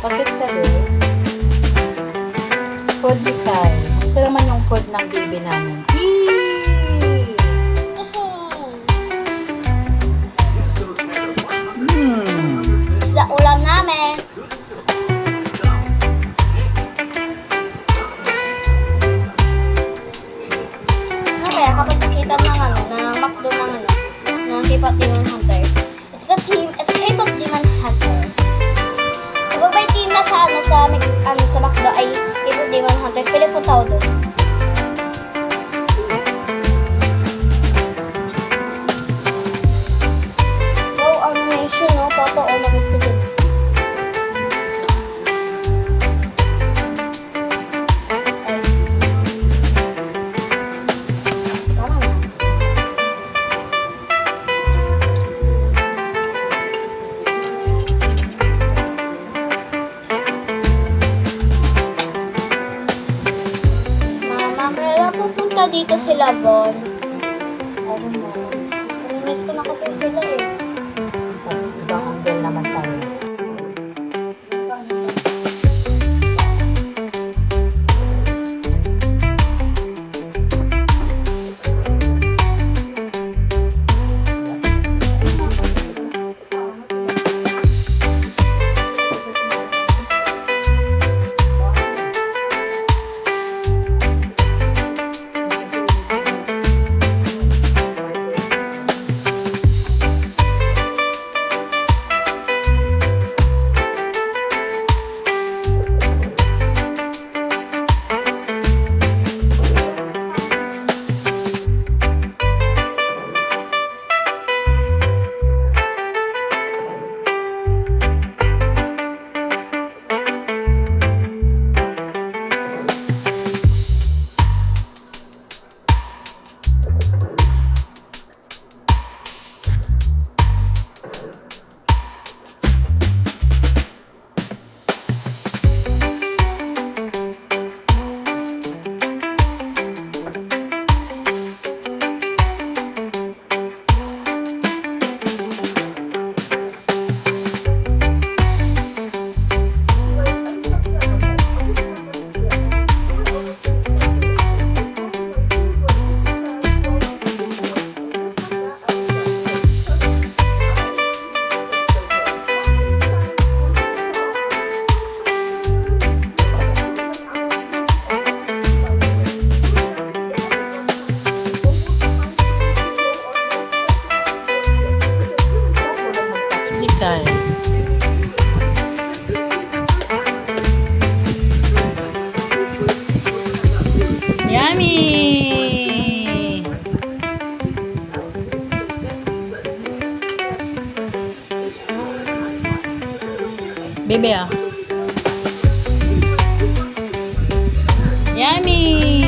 pagkastado, food design. Ito naman yung food ng baby namin. Mm. Sa ulam namin. Ano kaya kapag nakita ng ano, na McDo ng ano, ng pipat ng hunter, it's a team you dito sila Von. Bebe ah. Yummy!